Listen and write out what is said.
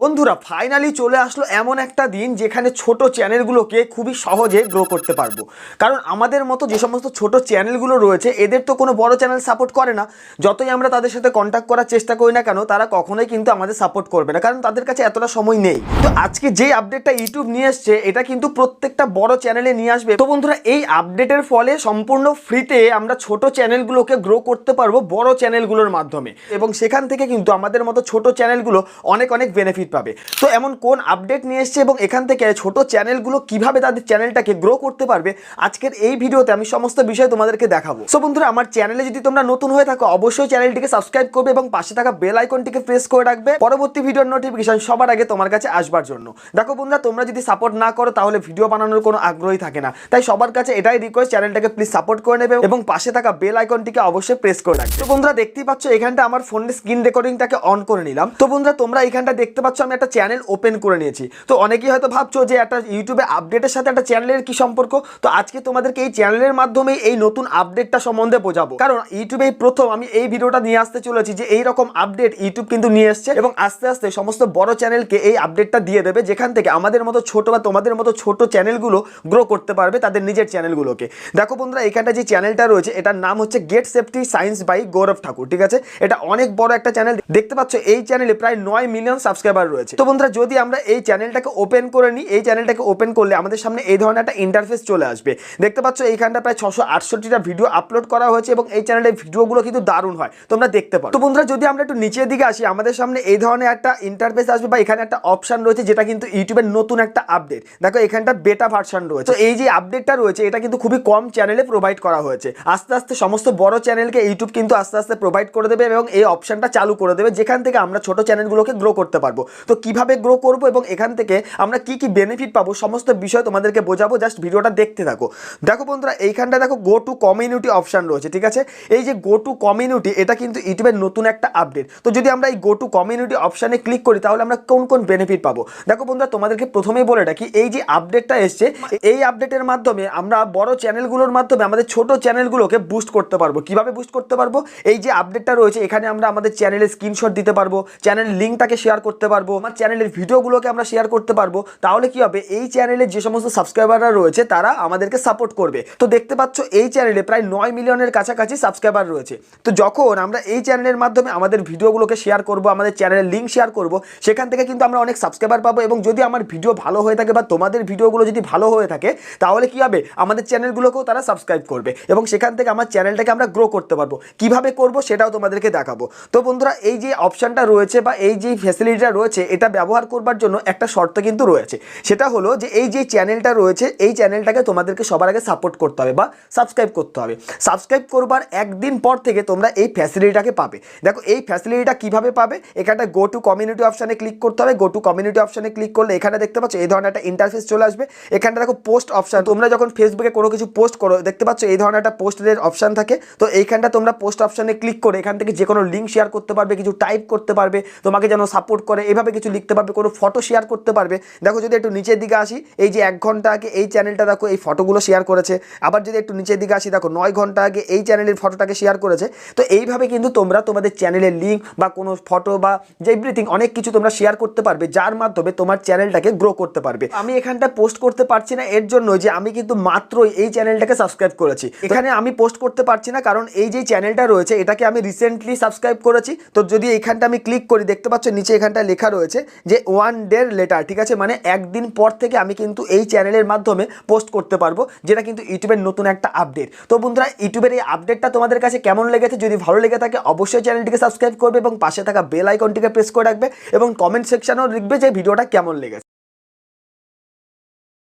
বন্ধুরা ফাইনালি চলে আসলো এমন একটা দিন যেখানে ছোট চ্যানেলগুলোকে খুবই সহজে গ্রো করতে পারব। কারণ আমাদের মতো যে সমস্ত ছোট চ্যানেলগুলো রয়েছে, এদের তো কোনো বড় চ্যানেল সাপোর্ট করে না। যতই আমরা তাদের সাথে কন্ট্যাক্ট করার চেষ্টা করি না কেন, তারা কখনোই কিন্তু আমাদের সাপোর্ট করবে না, কারণ তাদের কাছে এতটা সময় নেই। তো আজকে যে আপডেটটা ইউটিউব নিয়ে এসছে, এটা কিন্তু প্রত্যেকটা বড় চ্যানেলে নিয়ে আসবে। তো বন্ধুরা, এই আপডেটের ফলে সম্পূর্ণ ফ্রিতে আমরা ছোট চ্যানেলগুলোকে গ্রো করতে পারব বড় চ্যানেলগুলোর মাধ্যমে। এবং সেখান থেকে কিন্তু আমাদের মতো ছোট চ্যানেলগুলো অনেক অনেক বেনিফিট পাবে। তো এমন কোন আপডেট নিয়ে এসছে এবং এখান থেকে ছোট চ্যানেলগুলো কীভাবে তাদের চ্যানেলটাকে গ্রো করতে পারবে, আজকের এই ভিডিওতে আমি সমস্ত বিষয় তোমাদেরকে দেখাবো। সো বন্ধুরা, আমার চ্যানেলে যদি তোমরা নতুন হয়ে থাকো, অবশ্যই চ্যানেলটিকে সাবস্ক্রাইব করবে এবং পাশে থাকা বেল আইকনটিকে প্রেস করে রাখবে। পরবর্তী ভিডিওর নোটিফিকেশন সবার আগে তোমার কাছে আসবার জন্য। দেখো বন্ধুরা, তোমরা যদি সাপোর্ট না করো, তাহলে ভিডিও বানানোর কোনো আগ্রহই থাকে না। তাই সবার কাছে এটাই রিকোয়েস্ট চ্যানেলটাকে প্লিজ সাপোর্ট করে নেবে এবং পাশে থাকা বেল আইকনটিকে অবশ্যই প্রেস করে রাখবে। তো বন্ধুরা, দেখতেই পাচ্ছ, এখানটা আমার ফোনের স্ক্রিন রেকর্ডিংটাকে অন করে নিলাম। তো বন্ধুরা, তোমরা এখানটা দেখতে পাচ্ছ আমি একটা চ্যানেল ওপেন করে নিয়েছি। তো অনেকেই হয়তো ভাবছ যে একটা ইউটিউবে আপডেটের সাথে একটা চ্যানেলের কি সম্পর্ক? তো আজকে তোমাদেরকে এই চ্যানেলের মাধ্যমে এই নতুন আপডেটটা সম্বন্ধে বোঝাবো। কারণ ইউটিউবে প্রথম আমি এই ভিডিওটা নিয়ে আসতে চলেছি যে এই রকম আপডেট ইউটিউব কিন্তু নিয়ে এসছে এবং আস্তে আস্তে সমস্ত বড় চ্যানেলকে এই আপডেটটা দিয়ে দেবে যেখান থেকে আমাদের মতো ছোট বা তোমাদের মতো ছোট চ্যানেলগুলো গ্রো করতে পারবে তাদের নিজের চ্যানেলগুলোকে দেখো বন্ধুরা, এখানটা যে চ্যানেলটা রয়েছে, এটার নাম হচ্ছে get safety science by Gaurav Thakur ঠিক আছে? এটা অনেক বড় একটা চ্যানেল দেখতে পাচ্ছ? এই চ্যানেলে প্রায় নয় মিলিয়ন সাবস্ক্রাইবার রয়েছে। তো বন্ধুরা, যদি আমরা এই চ্যানেলটাকে ওপেন করে নিই, এই চ্যানেলটাকে ওপেন করলে আমাদের সামনে এই ধরনের একটা ইন্টারফেস চলে আসবে। দেখতে পাচ্ছ এইখানটা প্রায় ছশো আটষট্টিটা ভিডিও আপলোড করা হয়েছে এবং এই চ্যানেলের ভিডিওগুলো কিন্তু দারুণ হয়। তোমরা দেখতে পারো। তো বন্ধুরা, যদি আমরা একটু নিচের দিকে আসি, আমাদের সামনে এই ধরনের একটা ইন্টারফেস আসবে বা এখানে একটা অপশন রয়েছে, যেটা কিন্তু ইউটিউবের নতুন একটা আপডেট দেখো, এখানটা বেটা ভার্সান রয়েছে। তো এই যে আপডেটটা রয়েছে, এটা কিন্তু খুবই কম চ্যানেলে প্রোভাইড করা হয়েছে। আস্তে আস্তে সমস্ত বড় চ্যানেলকে ইউটিউব কিন্তু আস্তে আস্তে প্রোভাইড করে দেবে এবং এই অপশনটা চালু করে দেবে, যেখান থেকে আমরা ছোট চ্যানেলগুলোকে গ্রো করতে পারব। তো কীভাবে গ্রো করব এবং এখান থেকে আমরা কি কি বেনিফিট পাবো, সমস্ত বিষয় তোমাদেরকে বোঝাবো জাস্ট ভিডিওটা দেখতে থাকো। দেখো বন্ধুরা এইখানটা দেখো গো টু কমিউনিটি অপশান রয়েছে, ঠিক আছে? এই যে গো টু কমিউনিটি এটা কিন্তু ইউটিউবের নতুন একটা আপডেট তো যদি আমরা এই গো টু কমিউনিটি অপশানে ক্লিক করি, তাহলে আমরা কোন কোন বেনিফিট পাবো? দেখো বন্ধুরা, তোমাদেরকে প্রথমেই বলে রাখি, এই যে আপডেটটা এসছে, এই আপডেটের মাধ্যমে আমরা বড় চ্যানেলগুলোর মাধ্যমে আমাদের ছোট চ্যানেলগুলোকে বুস্ট করতে পারব। কীভাবে বুস্ট করতে পারব? এই যে আপডেটটা রয়েছে, এখানে আমরা আমাদের চ্যানেলের স্ক্রিনশট দিতে পারব চ্যানেল লিঙ্কটাকে শেয়ার করতে পারব আমার চ্যানেলের ভিডিওগুলোকে আমরা শেয়ার করতে পারব, তাহলে কি হবে? এই চ্যানেলের যে সমস্ত সাবস্ক্রাইবাররা রয়েছে, তারা আমাদেরকে সাপোর্ট করবে। তো দেখতে পাচ্ছ, এই চ্যানেলে প্রায় নয় মিলিয়নের কাছাকাছি সাবস্ক্রাইবার রয়েছে। তো যখন আমরা এই চ্যানেলের মাধ্যমে আমাদের ভিডিওগুলোকে শেয়ার করব, আমাদের চ্যানেলের লিঙ্ক শেয়ার করব, সেখান থেকে কিন্তু আমরা অনেক সাবস্ক্রাইবার পাবো এবং যদি আমার ভিডিও ভালো হয়ে থাকে বা তোমাদের ভিডিওগুলো যদি ভালো হয়ে থাকে, তাহলে কি হবে? আমাদের চ্যানেলগুলোকেও তারা সাবস্ক্রাইব করবে এবং সেখান থেকে আমার চ্যানেলটাকে আমরা গ্রো করতে পারব। কীভাবে করব সেটাও তোমাদেরকে দেখাবো। তো বন্ধুরা, এই যে অপশানটা রয়েছে বা এই যে ফ্যাসিলিটিটা রয়েছে এটা ব্যবহার করবার জন্য একটা শর্ত কিন্তু রয়েছে। সেটা হলো যে এই যে চ্যানেলটা রয়েছে, এই চ্যানেলটাকে তোমাদেরকে সবার আগে সাপোর্ট করতে হবে বা সাবস্ক্রাইব করতে হবে। সাবস্ক্রাইব করবার একদিন পর থেকে তোমরা এই ফ্যাসিলিটিটাকে পাবে। দেখো, এই ফ্যাসিলিটিটা কীভাবে পাবে? এখানে গো টু কমিউনিটি অপশানে ক্লিক করতে হবে। গো টু কমিউনিটি অপশানে ক্লিক করলে এখানে দেখতে পাচ্ছ এই ধরনের একটা ইন্টারফেস চলে আসবে। এখানটা দেখো পোস্ট অপশান তোমরা যখন ফেসবুকে কোনো কিছু পোস্ট করো, দেখতে পাচ্ছ এই ধরনের একটা পোস্টের অপশান থাকে। তো এইখানটা তোমরা পোস্ট অপশানে ক্লিক করে এখান থেকে যে কোনো লিঙ্ক শেয়ার করতে পারবে, কিছু টাইপ করতে পারবে, তোমাকে যেন সাপোর্ট করে। এভাবে কিছু লিখতে পারবে, কোনো ফটো শেয়ার করতে পারবে। দেখো যদি একটু নিচের দিকে আসি, এই যে এক ঘণ্টা আগে এই চ্যানেলটা দেখো, এই ফটোগুলো শেয়ার করেছে। আবার যদি একটু নিচের দিকে আসি, দেখো নয় ঘণ্টা আগে এই চ্যানেলের ফটোটাকে শেয়ার করেছে। তো এইভাবে কিন্তু তোমরা তোমাদের চ্যানেলের লিঙ্ক বা কোনো ফটো বা যে এভরিথিং অনেক কিছু তোমরা শেয়ার করতে পারবে, যার মাধ্যমে তোমার চ্যানেলটাকে গ্রো করতে পারবে। আমি এখানটা পোস্ট করতে পারছি না, এর জন্য যে আমি কিন্তু মাত্র এই চ্যানেলটাকে সাবস্ক্রাইব করেছি। এখানে আমি পোস্ট করতে পারছি না, কারণ এই যে চ্যানেলটা রয়েছে, এটাকে আমি রিসেন্টলি সাবস্ক্রাইব করেছি। তো যদি এখানটা আমি ক্লিক করি, দেখতে পাচ্ছ নিচে এখানটা লেখা রয়েছে যে ওয়ান ডের লেটার ঠিক আছে? মানে একদিন পর থেকে আমি কিন্তু এই চ্যানেলের মাধ্যমে পোস্ট করতে পারব, যেটা কিন্তু ইউটিউবের নতুন একটা আপডেট তো বন্ধুরা ইউটিউবের এই আপডেটটা তোমাদের কাছে কেমন লেগেছে? যদি ভালো লেগে থাকে, অবশ্যই চ্যানেলটিকে সাবস্ক্রাইব করবে এবং পাশে থাকা বেল আইকনটিকে প্রেস করে রাখবে এবং কমেন্ট সেকশানেও লিখবে যে ভিডিওটা কেমন লেগেছে।